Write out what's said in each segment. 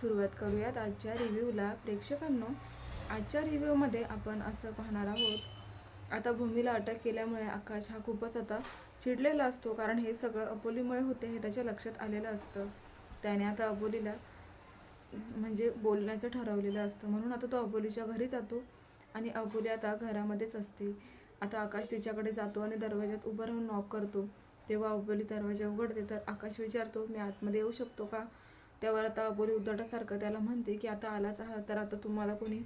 सुरुवात करूयात आजच्या रिव्ह्यूला प्रेक्षकांनो आजच्या रिव्ह्यूमध्ये आपण असं पाहणार आहोत आता भूमीला अटक केल्यामुळे आकाश हा खूपच आता चिडलेला असतो कारण हे सगळं अबोलीमुळे होते हे त्याच्या लक्षात आलेलं असतं. त्याने आता अबोलीला म्हणजे बोलण्याचं ठरवलेलं असतं. म्हणून आता तो अबोलीच्या घरी जातो आणि अबोली आता घरामध्येच असते. आता आकाश तिच्याकडे जातो आणि दरवाज्यात उभं राहून नॉक करतो. तेव्हा अबोली दरवाजा उघडते तर आकाश विचारतो मी आतमध्ये येऊ शकतो का? त्यावर आता अबोली उद्धटासारखं त्याला म्हणते की आता आलाच आहात तर आता तुम्हाला कोणी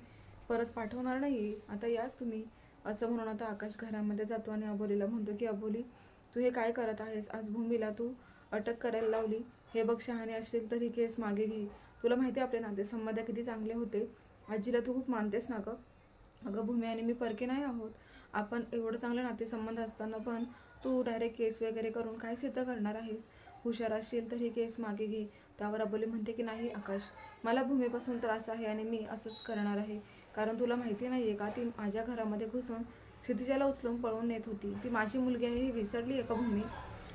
परत पाठवणार नाही. आता याच तुम्ही. असं म्हणून आता आकाश घरामध्ये जातो आणि अबोलीला म्हणतो की अबोली तू हे काय करत आहेस? आज भूमीला तू अटक करायला लावली. हे बघ शहाणे असेल तर ही केस मागे घे. तुला माहिती आहे आपले नातेसंबंध किती चांगले होते. आजीला तू खूप मानतेस ना गं? अगं भूमी आणि मी परके नाही आहोत. आपण एवढं चांगलं नातेसंबंध असताना पण तू डायरेक्ट केस वगैरे करून काय सिद्ध करणार आहेस. हुशार असशील तर ही केस मागे घे. त्यावर अबोली म्हणते की नाही आकाश मला भूमीपासून त्रास आहे आणि मी असंच करणार आहे. कारण तुला माहिती नाही आहे का ती माझ्या घरामध्ये घुसून क्षितिजाला उचलून पळवून नेत होती. ती माझी मुलगी आहे ही विसरली आहे का भूमी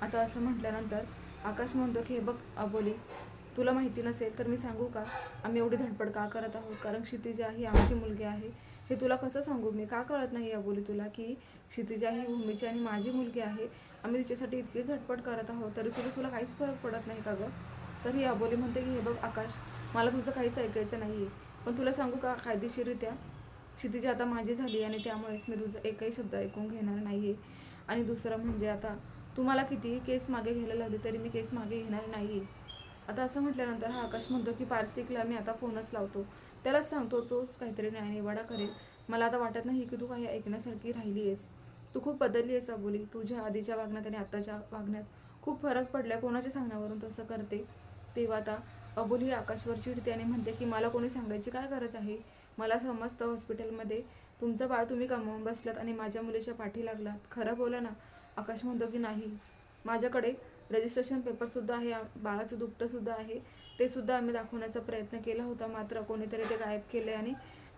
आता असं म्हटल्यानंतर आकाश म्हणतो की हे बघ अबोली तुला माहिती नसेल तर मी सांगू का? आम्ही एवढी धडपड का करत आहोत? कारण क्षितिजा ही आमची मुलगी आहे. हे तुला कसं सांगू? मी का कळत नाही अबोली तुला की क्षितिजा ही भूमीची आणि माझी मुलगी आहे. आम्ही तिच्यासाठी इतकी झटपट करत आहोत तरी सुद्धा तुला काहीच फरक पडत नाही का गं? तर ही अबोली म्हणते की हे बघ आकाश मला तुझं काहीच ऐकायचं नाही आहे पण तुला सांगू का कायदेशीररित्या? क्षितिजी आता माझी झाली आणि त्यामुळेच मी तुझं एकही शब्द ऐकून घेणार नाही आहे आणि दुसरं म्हणजे आता तुम्हाला किती केस मागे घ्यायला लावली तरी मी केस मागे घेणार नाही आता असं म्हटल्यानंतर हा आकाश म्हणतो की पारसिकला मी आता फोनच लावतो. त्यालाच सांगतो तोच काहीतरी न्यायनिवाडा करेल. मला आता वाटत नाही की तू काही ऐकण्यासारखी राहिली आहेस तू खूप बदलली आहेस अबोली. तुझ्या आधीच्या वागण्यात आणि आताच्या वागण्यात खूप फरक पडला कोणाच्या सांगण्यावरून तसं करते? तेव्हा आता अबोली आकाशवर चिडते आणि म्हणते की मला कोणी सांगायची काय गरज आहे? मला समजतं हॉस्पिटलमध्ये तुमचं बाळ तुम्ही कमावून बसलात आणि माझ्या मुलीच्या पाठी लागलात. खरं बोला ना. आकाश म्हणतो की नाही. माझ्याकडे रजिस्ट्रेशन पेपरसुद्धा आहे. बाळाचं दुपटंसुद्धा आहे. ते सुद्धा आम्ही दाखवण्याचा प्रयत्न केला होता. मात्र कोणीतरी ते गायब केले आणि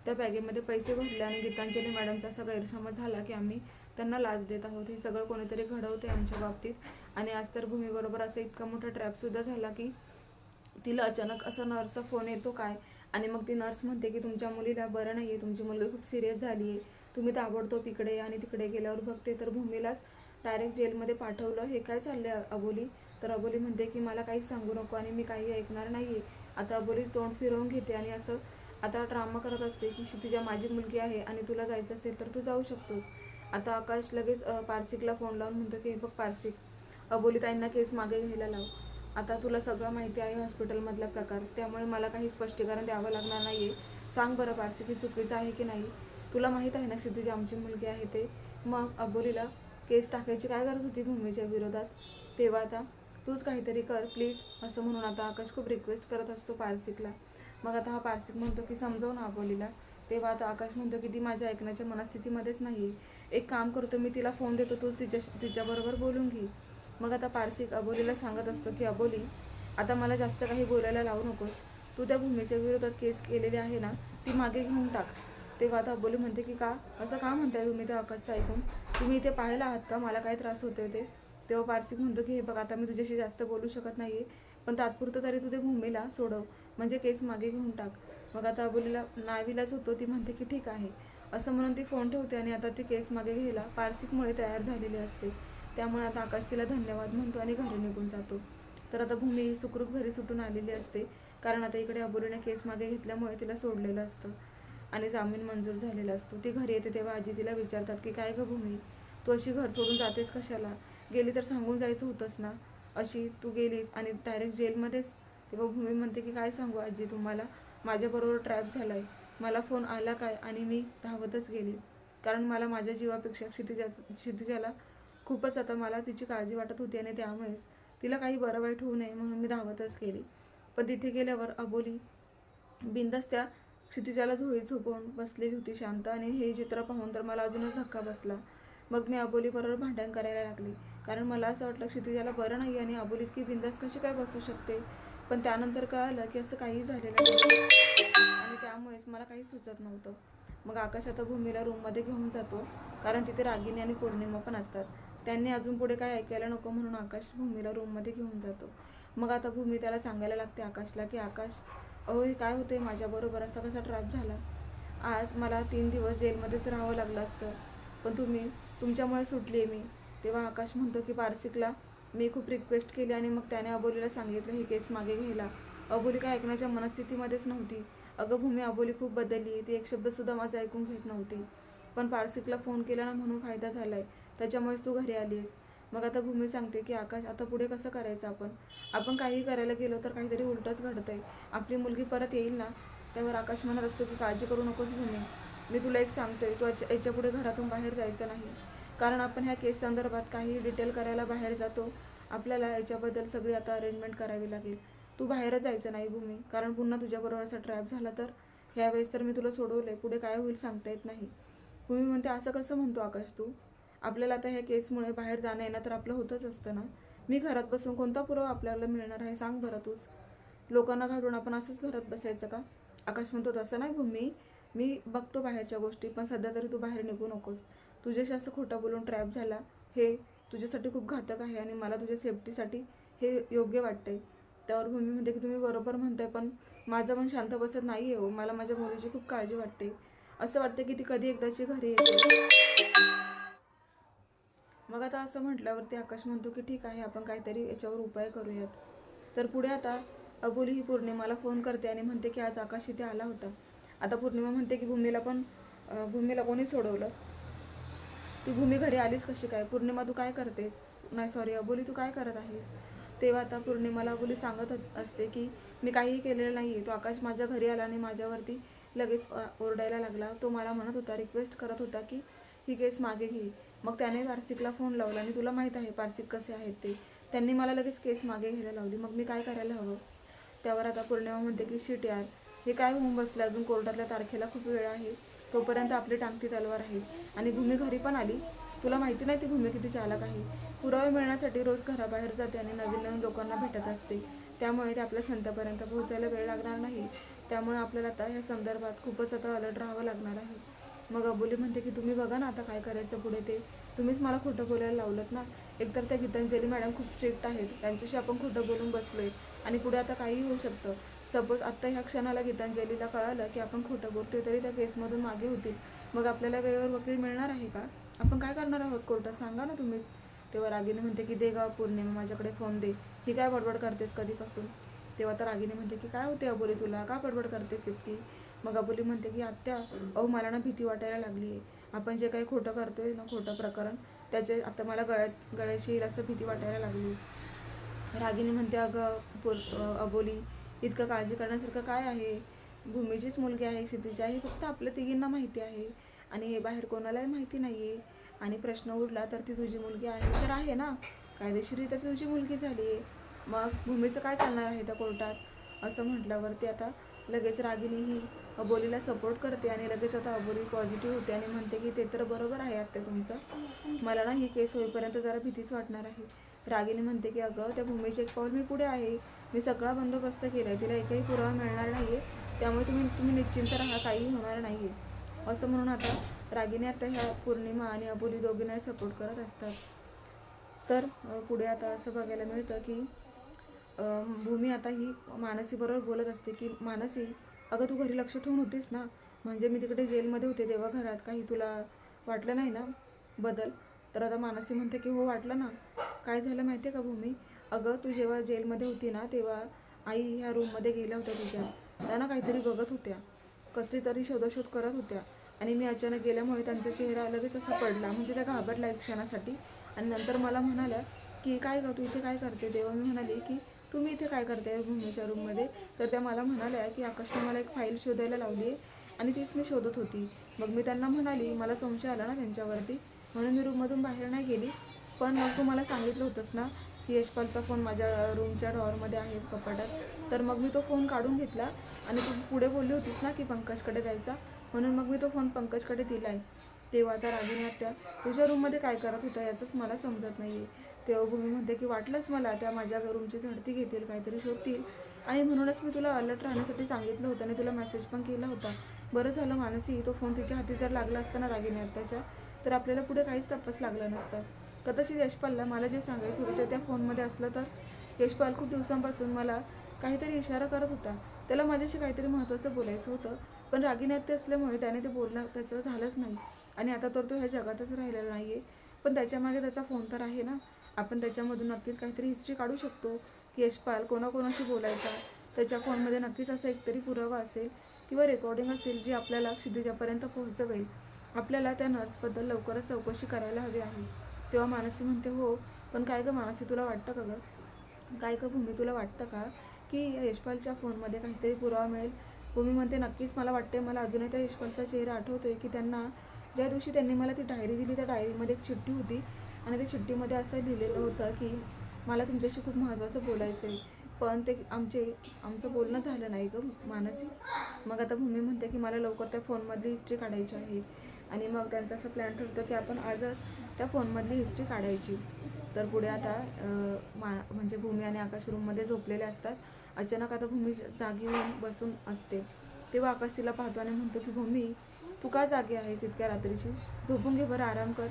त्या बॅगेमध्ये पैसे भरले आणि गीतांजली मॅडमचा असा गैरसमज झाला की आम्ही त्यांना लाच देत आहोत. हे सगळं कोणीतरी घडवते आमच्या बाबतीत. आणि आज तर भूमीबरोबर असं इतका मोठा ट्रॅपसुद्धा झाला की तिला अचानक असा नर्सचा फोन येतो काय? आणि मग ती नर्स म्हणते की तुमच्या मुलीला बरं नाही आहे तुमची मुलगी खूप सिरियस झाली आहे. तुम्ही ताबडतोब इकडे आणि तिकडे गेल्यावर बघते. तर भूमीलाच डायरेक्ट जेलमध्ये पाठवलं. हे काय चाललंय अबोली? तर अबोली म्हणते की मला काहीच सांगू नको आणि मी काही ऐकणार नाही आहे आता अबोली तोंड फिरवून घेते आणि असं आता ड्रामा करत असते की क्षितिजा माझी मुलगी आहे आणि तुला जायचं असेल तर तू जाऊ शकतोस. आता आकाश लगेच पार्सिकला फोन लावून म्हणतो की हे बघ पारसिक अबोली ताईंना केस मागे घ्यायला लाव. आता तुला सगळं माहिती आहे हॉस्पिटलमधला प्रकार त्यामुळे मला काही स्पष्टीकरण द्यावं लागणार नाही आहे सांग बरं पारसी की चुकीचं आहे की नाही? तुला माहीत आहे ना क्षितिज आमची मुलगी आहे ते? मग अबोलीला केस टाकायची काय गरज होती भूमीच्या विरोधात? तेव्हा आता तूच काहीतरी कर प्लीज असं म्हणून आता आकाश खूप रिक्वेस्ट करत असतो पारसिकला. मग आता हा पारसिक म्हणतो की समजव ना अबोलीला. तेव्हा आता आकाश म्हणतो की ती माझ्या ऐकण्याच्या मनस्थितीमध्येच नाही आहे एक काम करतो मी तिला फोन देतो तूच तिच्या तिच्याबरोबर बोलून घे. मग आता पारसिक अबोलीला सांगत असतो की अबोली आता मला जास्त काही बोलायला लावू नकोस. तू त्या भूमीच्या विरोधात केस केलेली आहे ना ती मागे घेऊन टाक. तेव्हा आता अबोली म्हणते की का? असं का म्हणताय तुम्ही त्या अकाशचं ऐकून? तुम्ही इथे पाहायला आहात का? मला काय त्रास होते ते? तेव्हा पारसिक म्हणतो की हे बघ आता मी तुझ्याशी जास्त बोलू शकत नाही पण तात्पुरतं तरी तू ते भूमीला सोडव म्हणजे केस मागे घेऊन टाक. मग आता अबोलीला नावीलाच होतो ती म्हणते की ठीक आहे. असं म्हणून ती फोन ठेवते आणि आता ती केस मागे घ्यायला पारसिकमुळे तयार झालेली असते. त्यामुळे आता आकाश तिला धन्यवाद म्हणतो आणि घरी निघून जातो. तर आता भूमी ही सुखरूप घरी सुटून आलेली असते. कारण आता इकडे अबोलीने केस मागे घेतल्यामुळे तिला सोडलेलं असतं. आणि जामीन मंजूर झालेला असतो. ती घरी येते तेव्हा आजी तिला विचारतात की काय गं भूमी? तू अशी घर सोडून जातेस कशाला? गेली तर सांगून जायचं होतंस ना? अशी तू गेलीस आणि डायरेक्ट जेलमध्येच? तेव्हा भूमी म्हणते की काय सांगू आजी तुम्हाला? माझ्याबरोबर ट्रॅप झालाय. मला फोन आला काय आणि मी धावतच गेली. कारण मला माझ्या जीवापेक्षा क्षितिजा क्षितिजाला खूपच आता मला तिची काळजी वाटत होती आणि त्यामुळेच तिला काही बरं वाईट होऊ नये म्हणून मी धावतच गेली. पण तिथे गेल्यावर अबोली बिंदास त्या क्षितिजाला झोळी झोपवून बसलेली होती शांत आणि हे चित्र पाहून तर मला अजूनच धक्का बसला. मग मी अबोलीबरोबर भांडण करायला लागली. कारण मला असं वाटलं क्षितिजाला बरं नाही आणि अबोली इतकी बिंदास कशी काय बसू शकते? पण त्यानंतर कळालं की असं काही झालेलं नाही आणि त्यामुळेच मला काही सुचत नव्हतं. मग आकाश आता भूमीला रूममध्ये घेऊन जातो. कारण तिथे रागिनी आणि पौर्णिमा पण असतात. त्यांनी अजून पुढे काय ऐकायला नको म्हणून आकाश भूमीला रूममध्ये घेऊन जातो. मग आता भूमी त्याला सांगायला लागते आकाशला की आकाश अहो हे काय होते माझ्याबरोबर असा कसा ट्रॅप झाला? आज मला तीन दिवस जेलमध्येच राहावं लागलं असतं. पण तुम्ही तुमच्यामुळे सुटली आहे मी. तेव्हा आकाश म्हणतो की पारसिकला मी खूप रिक्वेस्ट केली आणि मग त्याने अबोलीला सांगितलं ही केस मागे घ्यायला. अबोली काय ऐकण्याच्या मनस्थितीमध्येच नव्हती. अगं भूमी अबोली खूप बदलली. ती एक शब्दसुद्धा माझं ऐकून घेत नव्हती. पण पारसिकला फोन केला ना म्हणून फायदा झालाय. त्याच्यामुळेच तू घरी आलीस. मग आता भूमी सांगते की आकाश आता पुढे कसं करायचं आपण? आपण काही करायला गेलो तर काहीतरी उलटंच घडतंय. आपली मुलगी परत येईल ना? त्यावर आकाश म्हणत असतो की काळजी करू नकोस भूमी. मी तुला एक सांगतोय तू याच्यापुढे घरातून बाहेर जायचं नाही. कारण आपण ह्या केस संदर्भात काही डिटेल करायला बाहेर जातो. आपल्याला याच्याबद्दल सगळी आता अरेंजमेंट करावी लागेल. तू बाहेरच जायचं नाही भूमी. कारण पुन्हा तुझ्याबरोबर असा ट्रॅप झाला तर ह्यावेळेस तर मी तुला सोडवले पुढे काय होईल सांगता येत नाही. भूमी म्हणते असं कसं म्हणतो आकाश तू? आपल्याला आता ह्या केसमुळे बाहेर जाणं येणं तर आपलं होतच असतं ना. मी घरात बसून कोणता पुरावा आपल्याला मिळणार आहे सांग बरं तूच. लोकांना घालून आपण असंच घरात बसायचं का? आकाश म्हणतो तसं नाही भूमी. मी बघतो बाहेरच्या गोष्टी पण सध्या तरी तू बाहेर निघू नकोस. तुझ्याशी असं खोटं बोलून ट्रॅप झाला हे तुझ्यासाठी खूप घातक आहे आणि मला तुझ्या सेफ्टीसाठी हे योग्य वाटतंय. त्यावर भूमी म्हणते की तुम्ही बरोबर म्हणताय पण माझं मन शांत बसत नाही आहे हो. मला माझ्या मुलीची खूप काळजी वाटते. असं वाटतं की ती कधी एकदाची घरी येते. मग आता असं म्हटल्यावरती आकाश म्हणतो की ठीक आहे आपण काहीतरी याच्यावर उपाय करूयात. तर पुढे आता अबोली ही पौर्णिमाला फोन करते आणि म्हणते की आज आकाश इथे आला होता. आता पौर्णिमा म्हणते की भूमीला पण भूमीला कोणी सोडवलं? ती भूमी घरी आलीस कशी काय? पौर्णिमा तू काय करतेस? नाही सॉरी अबोली तू काय करत आहेस? तेव्हा आता पौर्णिमाला अबोली सांगत असते की मी काहीही केलेलं नाही तो आकाश माझ्या घरी आला आणि माझ्यावरती लगेच ओरडायला लागला. तो मला म्हणत होता रिक्वेस्ट करत होता की ही केस मागे घे. मग त्याने पार्सिकला फोन लावला आणि तुला माहीत आहे पार्सिक कसे आहेत ते. त्यांनी मला लगेच केस मागे घ्यायला लावली. मग मी काय करायला हवं? त्यावर आता पौर्णिमा म्हणते की शिट यार. हे काय होऊन बसलं? अजून कोर्टातल्या तारखेला खूप वेळ आहे. तोपर्यंत आपली टांगती तलवार आहे. आणि भूमी घरी पण आली. तुला माहिती नाही ती भूमी किती चालक आहे. पुरावे मिळण्यासाठी रोज घराबाहेर जाते आणि नवीन नवीन लोकांना भेटत असते. त्यामुळे ते आपल्या संतापर्यंत पोहोचायला वेळ लागणार नाही. त्यामुळे आपल्याला आता या संदर्भात खूपच आता अलर्ट राहावं लागणार आहे. मग अबोली म्हणते की तुम्ही बघा ना आता काय करायचं पुढे ते. तुम्हीच मला खोटं बोलायला लावलं ना. एकतर त्या गीतांजली मॅडम खूप स्ट्रिक्ट आहेत. त्यांच्याशी आपण खोटं बोलून बसलोय. आणि पुढे आता काही होऊ शकतं. सपोज आत्ता ह्या क्षणाला गीतांजलीला कळालं की आपण खोटं बोलतोय तरी त्या केसमधून मागे होतील. मग आपल्याला वेळेवर वकील मिळणार आहे का? आपण काय करणार आहोत कोर्टात? सांगा ना तुम्हीच. तेव्हा रागिनी म्हणते की दे गा पूर्णिमा माझ्याकडे फोन दे. ही काय बडबड करतेस कधीपासून? तेव्हा तर रागिनी म्हणते की काय होते अबोली तुला? का बडबड करतेस इतकी? मग अबोली म्हणते की आत्या अहो मला ना भीती वाटायला लागली आहे. आपण जे काही खोटं करतोय ना खोटं प्रकरण त्याचे आता मला गळ्यात गळ्याशी येईल असं भीती वाटायला लागली रागिनी म्हणते अगं पोर अबोली इतकं काळजी करण्यासारखं काय आहे? भूमीचीच मुलगी आहे क्षितिजा हे फक्त आपल्या तिघींना माहिती आहे. आणि हे बाहेर कोणालाही माहिती नाही आहे आणि प्रश्न उडला तर ती तुझी मुलगी आहे तर आहे ना? कायदेशीररित्या ती तुझी मुलगी झाली आहे. मग भूमीचं काय चालणार आहे त्या कोर्टात? असं म्हटल्यावरती आता लगेच रागिनी ही अबोलीला सपोर्ट करते आणि लगेच आता अबोली पॉझिटिव्ह होते आणि म्हणते की ते तर बरोबर आहे आत्ता तुमचं. मला ना ही केस होईपर्यंत जरा भीतीच वाटणार आहे. रागिनी म्हणते की अगं त्या भूमीचे एक पाऊल मी पुढे आहे. मी सगळा बंदोबस्त केला आहे तिला एकही पुरावा मिळणार नाही आहे त्यामुळे तुम्ही तुम्ही निश्चिंत राहा. काही होणार नाही आहे असं म्हणून आता रागिनी आता ह्या पौर्णिमा आणि अबोली दोघींनाही सपोर्ट करत असतात. तर पुढे आता असं बघायला मिळतं की भूमी आता ही मानसीबरोबर बोलत असते की मानसी अगं तू घरी लक्ष ठेवून होतीस ना? म्हणजे मी तिकडे जेलमध्ये होते तेव्हा घरात काही तुला वाटलं नाही ना बदल? तर आता मानसी म्हणते की हो वाटलं ना. काय झालं माहिती आहे का भूमी? अगं तू जेव्हा जेलमध्ये होती ना तेव्हा आई ह्या रूममध्ये गेल्या होत्या तुझ्या. त्यांना काहीतरी बघत होत्या. कसली तरी शोधाशोध करत होत्या. आणि मी अचानक गेल्यामुळे त्यांचा चेहरा लगेच असा पडला. म्हणजे त्या घाबरला एक क्षणासाठी. आणि नंतर मला म्हणाल्या की काय ग तू इथे काय करते? तेव्हा मी म्हणाले की तुम्ही इथे काय करताय भूमीच्या रूममध्ये तर त्या मला म्हणाल्या की आकाशने मला एक फाईल शोधायला लावली आहे आणि तीच मी शोधत होती. मग मी त्यांना म्हणाली मला संशय आला ना त्यांच्यावरती म्हणून मी रूममधून बाहेर नाही गेली. पण मग तू मला सांगितलं होतंस ना की यशपालचा फोन माझ्या रूमच्या डॉवरमध्ये आहे कपाटात. तर मग मी तो फोन काढून घेतला आणि तू पुढे बोलली होतीस ना की पंकजकडे द्यायचा म्हणून मग मी तो फोन पंकजकडे दिला आहे तेव्हा त्या रागिनी आत्या तुझ्या रूममध्ये काय करत होता याचंच मला समजत नाही आहे तेव्हा भूमी म्हणते की वाटलंच मला त्या माझ्या रूमची झडती घेतील काहीतरी शोधतील. आणि म्हणूनच मी तुला अलर्ट राहण्यासाठी सांगितलं होतं आणि तुला मेसेज पण केला होता. बरं झालं मानसी तो फोन तिच्या हाती जर लागला असताना ना रागिनी आत्याच्या तर आपल्याला पुढे काहीच तपास लागला नसता. कदाचित यशपालला मला जे सांगायचं होतं ते त्या फोनमध्ये असलं तर. यशपाल खूप दिवसांपासून मला काहीतरी इशारा करत होता. त्याला माझ्याशी काहीतरी महत्त्वाचं बोलायचं होतं. पण रागिनाट्य असल्यामुळे त्याने ते बोलणं त्याचं झालंच नाही. आणि आता तर तो ह्या जगातच राहिलेला नाही आहे पण त्याच्यामागे त्याचा फोन तर आहे ना. आपण त्याच्यामधून नक्कीच काहीतरी हिस्ट्री काढू शकतो की यशपाल कोणाकोणाशी बोलायचा. त्याच्या फोनमध्ये नक्कीच असा एकतरी पुरावा असेल किंवा रेकॉर्डिंग असेल जी आपल्याला क्षितिजापर्यंत पोहोचवेल. आपल्याला त्या नर्सबद्दल लवकरच चौकशी करायला हवी आहे. तेव्हा मानसी म्हणते हो पण काय गं मानसी तुला वाटतं का गं? काय का भूमी तुला वाटतं का की यशपालच्या फोनमध्ये काहीतरी पुरावा मिळेल? भूमी म्हणते नक्कीच मला वाटते मला अजूनही त्या यशपालचा चेहरा आठवतोय की त्यांना ज्या दिवशी त्यांनी मला ती डायरी दिली त्या डायरीमध्ये एक चिठ्ठी होती. आणि त्या चिठ्ठीमध्ये असं लिहिलेलं होतं की मला तुमच्याशी खूप महत्त्वाचं बोलायचं आहे पण ते आमचे आमचं बोलणं झालं नाही गं मानसी. मग आता भूमी म्हणते की मला लवकर त्या फोनमधली हिस्ट्री काढायची आहे. आणि मग त्यांचा असं प्लॅन ठरतो की आपण आजच त्या फोनमधली हिस्ट्री काढायची. तर पुढे आता मा म्हणजे भूमी आणि आकाश रूममध्ये झोपलेले असतात. अचानक आता भूमी जागी होऊन बसून असते. तेव्हा आकाश तिला पाहतो आणि म्हणतो की भूमी तू का जागी आहेस इतक्या रात्रीची? झोपून घे बरं आराम कर.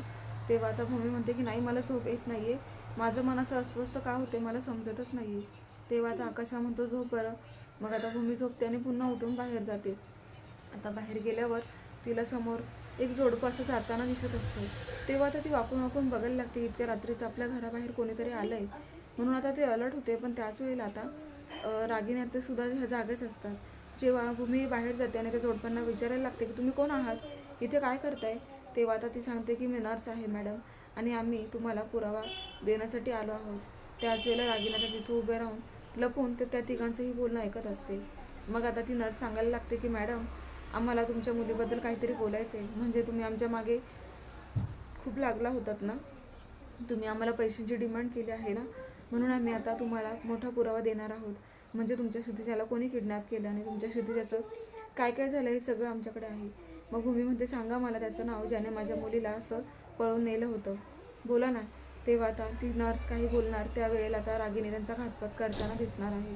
तेव्हा आता भूमी म्हणते की नाही मला झोप येत नाहीये. माझं मन असं अस्वस्थ का होते मला समजतच नाहीये. तेव्हा आता आकाशा म्हणतो झोप बरं. मग आता भूमी झोपते आणि पुन्हा उठून बाहेर जाते. आता बाहेर गेल्यावर तिला समोर एक जोडपं असं जाताना दिसत असतं. तेव्हा आता ती वाकून वाकून बघायला लागते इतक्या रात्रीचं आपल्या घराबाहेर कोणीतरी आलंय. म्हणून आता ते अलर्ट होते पण त्याच वेळेला आता रागिण्यात सुद्धा ह्या जागेच असतात. जेव्हा भूमी बाहेर जाते आणि त्या जोडप्यांना विचारायला लागते की तुम्ही कोण आहात? इथे काय करताय? तेव्हा आता ती सांगते की मी नर्स आहे मॅडम. आणि आम्ही तुम्हाला पुरावा देण्यासाठी आलो आहोत. त्याच वेळेला रागिण्याचा तिथे उभे राहून लपून ते त्या तिघांचंही बोलणं ऐकत असते. मग आता ती नर्स सांगायला लागते की मॅडम आम्हाला तुमच्या मुलीबद्दल काहीतरी बोलायचं आहे म्हणजे तुम्ही आमच्या मागे खूप लागला होतात ना? तुम्ही आम्हाला पैशांची डिमांड केली आहे ना? म्हणून आम्ही आता तुम्हाला मोठा पुरावा देणार आहोत. म्हणजे तुमच्या क्षितिजाला कोणी किडनॅप केलं आणि तुमच्या क्षितिजाचं काय काय झालं हे सगळं आमच्याकडे आहे. मग भूमी म्हणते सांगा मला त्याचं नाव ज्याने माझ्या मुलीला असं पळवून नेलं होतं. बोला ना तेव्हा आता ती नर्स काही बोलणार त्यावेळेला आता रागिनी त्यांचा घातपात करताना दिसणार आहे.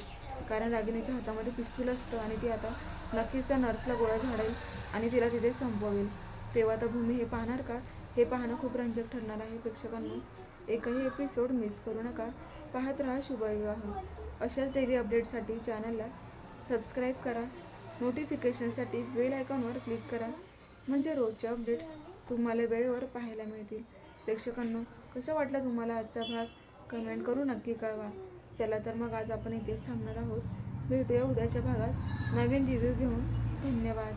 कारण रागिनीच्या हातामध्ये पिस्तूल असतं आणि ती आता नक्कीच त्या नर्सला गोळ्या झाडेल आणि तिला तिथे संपवेल. तेव्हा आता भूमी हे पाहणार का? हे पाहणं खूप रंजक ठरणार आहे. प्रेक्षकांना एकही एपिसोड मिस करू नका. पाहत राहा शुभविवाह. अशाच डेली अपडेटसाठी चॅनलला सबस्क्राईब करा. नोटिफिकेशनसाठी बेल आयकॉनवर क्लिक करा. म्हणजे रोजच्या अपडेट्स तुम्हाला वेळेवर पाहायला मिळतील. प्रेक्षकांनो कसं वाटलं तुम्हाला आजचा भाग? कमेंट करू नक्की कळवा. चला तर मग आज आपण इथेच थांबणार आहोत. भेटूया उद्याच्या भागात. नवीन रिव्ह्यू घेऊन. धन्यवाद.